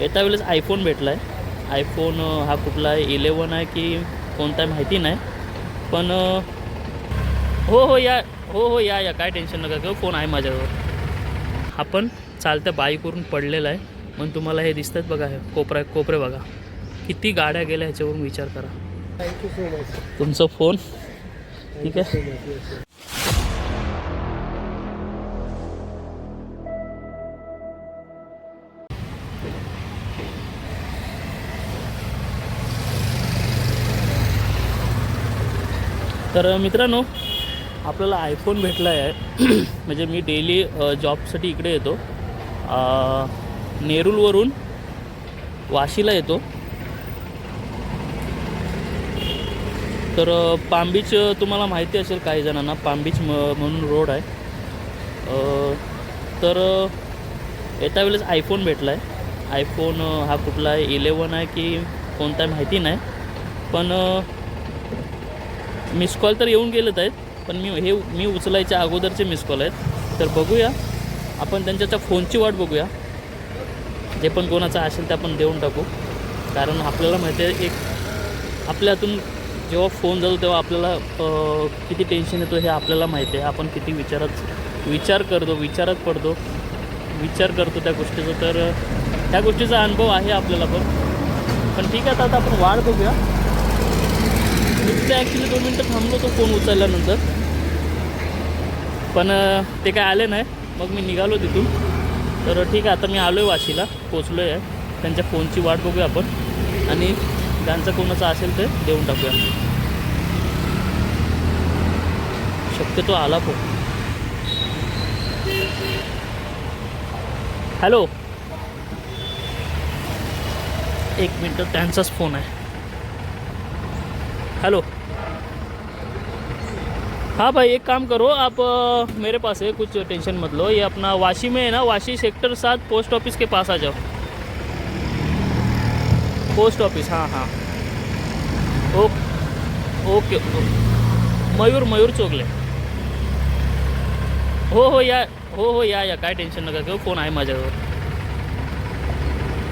येत्या वेळेस आयफोन भेटला आहे आयफोन हा कुठला आहे? इलेवन आहे की कोणता आहे माहिती नाही. पण हो हो या हो हो या या. काय टेन्शन नका घेऊ. फोन आहे माझ्याजवळ. हा पण चालत्या बाईकवरून पडलेला आहे. मग तुम्हाला हे दिसतात बघा हे कोपरा कोपरे बघा. किती गाड्या गेल्या ह्याच्यावरून विचार करा. थँक्यू सो मच तुमचं फोन ठीक आहे. तर मित्रांनो आपल्याला आयफोन भेटला आहे म्हणजे मी डेली जॉबसाठी इकडे येतो. नेरूलवरून वाशीला येतो. तर पामबीच तुम्हाला माहिती असेल काही जणांना पामबीच म म्हणून रोड आहे. तर येत्या वेळेस आयफोन भेटला आहे आयफोन हा कुठला आहे इलेवन आहे की कोणता आहे माहिती नाही. पण मिस कॉल तर येऊन गेलेत आहेत पण मी हे मी उचलायच्या अगोदरचे मिस कॉल आहेत. तर बघूया आपण त्यांच्या फोनची वाट बघूया. जे पण कोणाचं असेल ते आपण देऊन टाकू. कारण आपल्याला माहिती आहे एक आपल्या हातून जेव्हा फोन जातो तेव्हा आपल्याला किती टेन्शन येतो हे आपल्याला माहिती आहे. आपण किती विचारात विचार करतो विचारात पडतो. विचार करतो त्या गोष्टीचा. तर त्या गोष्टीचा अनुभव आहे आपल्याला पण. पण ठीक आहे आता आपण वाढ बघूया. नुसतं ॲक्च्युली दोन मिनटं थांबलो तो फोन उचलल्यानंतर. पण ते काय आले नाही. मग मी निघालो तिथून. तर ठीक आहे आता मी आलो आहे वाशीला. पोचलो आहे त्यांच्या फोनची वाट बघूया आपण. आणि त्यांचं कोणाचं असेल ते देऊन टाकूया. शक्यतो आला फोन. हॅलो. एक मिनटं त्यांचाच फोन आहे. हेलो। हाँ भाई, एक काम करो, आप मेरे पास है, कुछ टेंशन मत लो। ये अपना वाशी में है ना, वाशी सेक्टर सात, पोस्ट ऑफ़िस के पास आ जाओ। पोस्ट ऑफ़िस हाँ हाँ। ओके ओ- मयूर मयूर चोगले हो हो, या, हो हो, या या, काय टेन्शन नका घेऊ फ़ोन आहे माझ्याजवळ?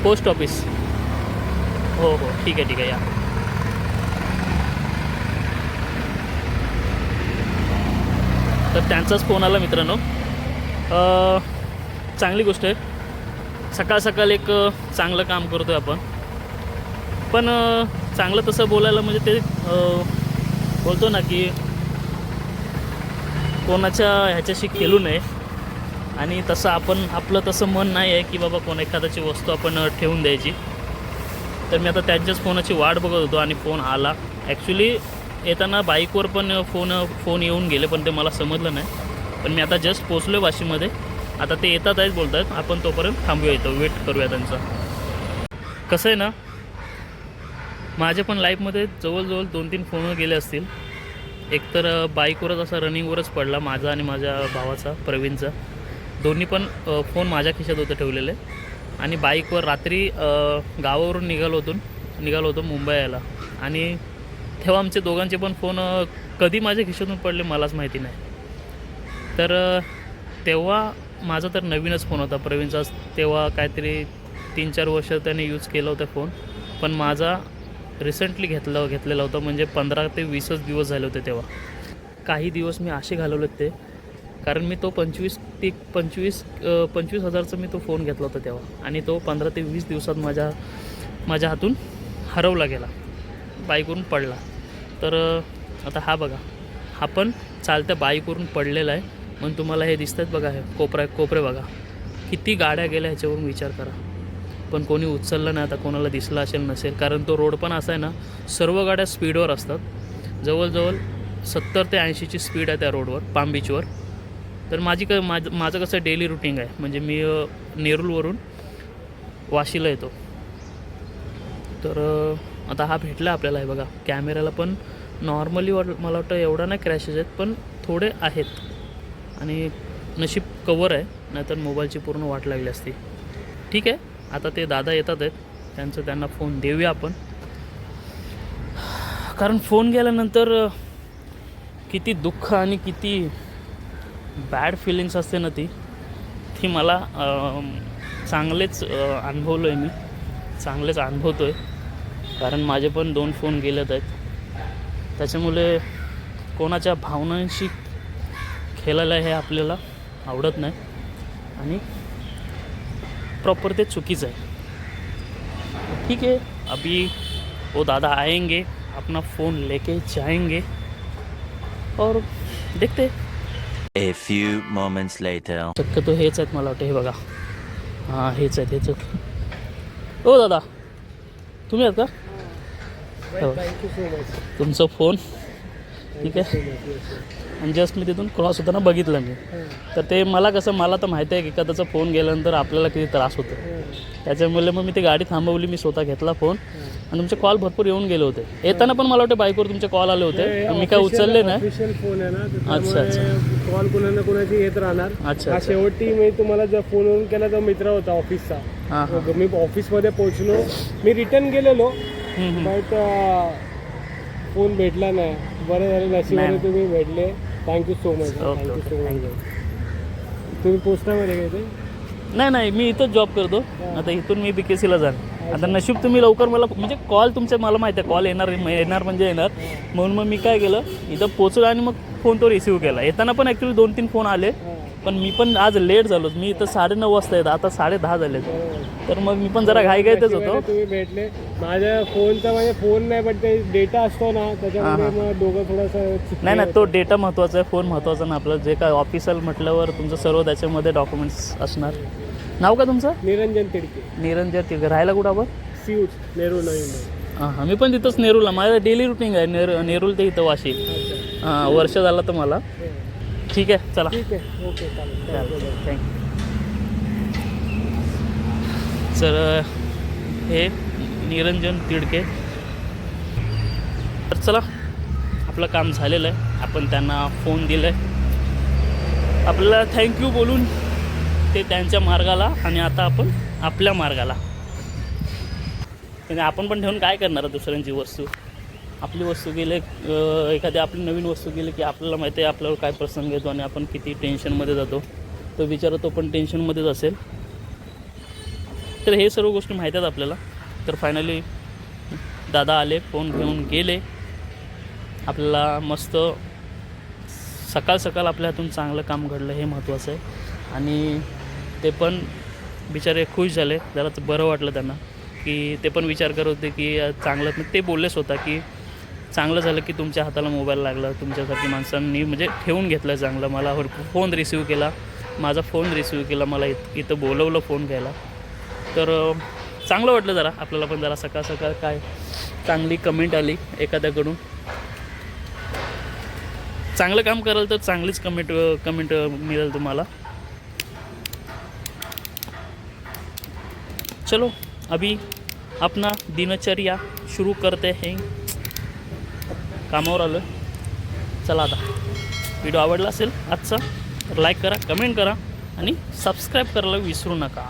Post office. हो हो, ठीक आहे ठीक आहे, या। तर त्यांचाच फोन आला मित्रांनो. चांगली गोष्ट आहे. सकाळ सकाळ एक चांगलं काम करतो आहे आपण. पण चांगलं तसं बोलायला म्हणजे ते बोलतो ना की कोणाच्या ह्याच्याशी खेळू नये. आणि तसं आपण आपलं तसं मन नाही आहे की बाबा कोण एखाद्याची वस्तू आपण ठेवून द्यायची. तर मी आता त्यांच्याच फोनाची वाट बघत होतो आणि फोन आला. ॲक्च्युली येताना बाईकवर पण फोन फोन येऊन गेले पण ते मला समजलं नाही. पण मी आता जस्ट पोचलो आहे वाशीमध्ये आता ते येतात आहेत बोलत आहेत आपण तोपर्यंत थांबूया इथं. वेट करूया त्यांचा. कसं आहे ना माझ्या पण लाईफमध्ये जवळजवळ दोन तीन फोन गेले असतील. एकतर बाईकवरच असा रनिंगवरच पडला माझा आणि माझ्या भावाचा प्रवीणचा. दोन्ही पण फोन माझ्या खिशात होतं ठेवलेले. आणि बाईकवर रात्री गावावरून निघालो होतो निघालो होतो मुंबई यायला. आणि तेव्हा आमचे दोघांचे पण फोन कधी माझ्या खिशातून पडले मलाच माहिती नाही. तर तेव्हा माझा तर नवीनच फोन होता प्रवीणचा. तेव्हा काहीतरी तीन चार वर्ष त्याने यूज केलं होतं फोन. पण माझा रिसेंटली घेतलं घेतलेला होता. म्हणजे पंधरा ते वीसच दिवस झाले होते तेव्हा. काही दिवस मी असे घालवले ते. कारण मी तो पंचवीस ते पंचवीस पंचवीस हजारचा मी तो फोन घेतला होता तेव्हा. आणि तो पंधरा ते वीस दिवसात माझ्या माझ्या हातून हरवला गेला. बाईकवरून पडला. तर आता हा बघा. हा पण चालत्या बाईकवरून पडलेला आहे. म्हणून तुम्हाला हे दिसतात बघा हे कोपरा कोपरे बघा. किती गाड्या गेल्या ह्याच्यावरून विचार करा. पण कोणी उचललं नाही आता कोणाला दिसला असेल नसेल. कारण तो रोड पण असा आहे ना सर्व गाड्या स्पीडवर असतात. जवळजवळ सत्तर ते ऐंशीची स्पीड आहे त्या रोडवर पाम बीचवर. तर माझी क माझं माझं कसं डेली रुटीन आहे. म्हणजे मी नेरूलवरून वाशीला येतो. तर आता हा भेटला आपल्याला हे बघा. कॅमेऱ्याला पण नॉर्मली वाट मला वाटतं एवढा नाही क्रॅशेस आहेत पण थोडे आहेत. आणि नशीब कवर आहे नाहीतर मोबाईलची पूर्ण वाट लागली असती. ठीक आहे आता ते दादा येतात आहेत. त्यांचं त्यांना फोन देऊया आपण. कारण फोन गेल्यानंतर किती दुःख आणि किती बॅड फिलिंग्स असते ना ती. ती मला चांगलेच अनुभवलो अनुभवलं आहे मी. चांगलेच अनुभवतो आहे कारण माझे पण दोन फोन गेलेत आहेत. त्याच्यामुळे कोणाच्या भावनांशी खेळायला हे आपल्याला आवडत नाही. आणि प्रॉपर ते चुकीचं आहे. ठीक है अभी वो दादा आएंगे अपना फ़ोन लेके जाएंगे. और देखते. A few moments later. शक्यतो हेच आहेत मला वाटतं हे बघा. हां हेच आहेत हेच आहेत. ओ दादा. तुम्ही आहात का? हो. तुमचा फोन ठीक आहे. आणि जस्ट मी तिथून क्रॉस होताना बघितलं मी. तर ते मला कसं मला तर माहिती आहे की एखाद्याचा फोन गेल्यानंतर आपल्याला किती त्रास होतो. त्याच्यामुळे मग मी ती गाडी थांबवली मी स्वतः घेतला फोन आणि तुमचे कॉल भरपूर येऊन गेले होते. येताना पण मला वाटतं बाईकवर तुमचे कॉल आले होते. मी काय उचलले नाही. ऑफिशियल फोन आहे ना अच्छा, त्यामुळे कॉल कुणा ना कुणाची येत राहणार. अच्छा अच्छा. शेवटी मी तुम्हाला जर फोनवरून केला तर मित्र होता ऑफिसचा मी ऑफिसमध्ये पोहोचलो. मी रिटर्न गेलेलो. बट फोन भेटला नाही. बरं झालं नशिबाने. तुम्ही भेटले. Thank you so much okay, thank you okay, so much तुम्ही पोस्टामध्ये गेले नाही नाही मी इथंच जॉब करतो. आता इथून मी बी के सीला जाणार. आता नशीब तुम्ही लवकर मला म्हणजे कॉल तुमचे मला माहिती आहे. कॉल येणार येणार म्हणजे येणार. म्हणून मग मी काय केलं इथं पोचलो आणि मग फोन तो रिसिव्ह केला. येताना पण ॲक्च्युली दोन तीन फोन आले पण मी पण आज लेट झालो. मी इथं साडेनऊ वाजता येतं. आता साडे दहा झाले तर मग मी पण जरा घाईघाईतच नशिबाने होतो. तुम्ही भेटले. माझ्या फोनचा म्हणजे फोन नाही पण ते डेटा असतो ना त्याच्यामुळे हा, मग दोघं थोडंसं नाही नाही तो डेटा महत्त्वाचा आहे फोन महत्त्वाचा ना आपलं. जे काय ऑफिशियल म्हटल्यावर तुमचं सर्व त्याच्यामध्ये डॉक्युमेंट्स असणार. नाव का तुमचं? निरंजन तिडके. निरंजन तिघ राहायला कुठं आपण? सीयूट नेहरू. हां हां. मी पण तिथंच नेरूळला माझं डेली रुटीन आहे. नेर नेरूळ ते इथं वाशी हां वर्ष झालं तर मला हो. ठीक आहे चला. ठीक आहे ओके चालेल. चालेल थँक्यू सर हे निरंजन तिडके. तर चला आपलं काम झालेलं आहे. आपण त्यांना फोन दिला आहे आपल्याला थँक्यू बोलून ते त्यांच्या मार्गाला आणि आता आपण आपल्या मार्गाला. म्हणजे आपण पण ठेवून काय करणार दुसऱ्यांची वस्तू? आपली वस्तू गेले एखादी आपली नवीन वस्तू गेली की आपल्याला माहिती आहे आपल्यावर काय प्रसंग येतो आणि आपण किती टेन्शनमध्ये जातो. तो विचार तो पण टेन्शनमध्येच असेल. तर हे सर्व गोष्टी माहीत आहेत आपल्याला. तर फायनली दादा आले फोन घेऊन गेले. आपल्याला मस्त सकाळ सकाळ आपल्या हातून चांगलं काम घडलं हे महत्त्वाचं आहे. आणि ते पण बिचारे खुश झाले. जरा बरं वाटलं त्यांना की ते पण विचार करत होते की चांगलं. ते बोलले स्वतः की चांगलं झालं की तुमच्या हाताला मोबाईल लागला तुमच्यासाठी माणसांनी म्हणजे ठेवून घेतलं चांगलं. मला फोन रिसिव्ह केला माझा फोन रिसिव्ह केला मला इत इथं बोलवलं फोन घ्यायला. तर चांगलं वाटलं जरा आपल्याला पण जरा सकाळ सकाळ काय चांगली कमेंट आली एखाद्याकडून. चांगलं काम कराल तर चांगलीच कमेंट कमेंट मिळेल तुम्हाला. चलो अभी अपना दिनचर्या शुरू करते हैं. कामावर आलो चला आता. व्हिडिओ आवडला असेल आजचा तर लाईक करा कमेंट करा आणि सबस्क्राईब करायला विसरू नका.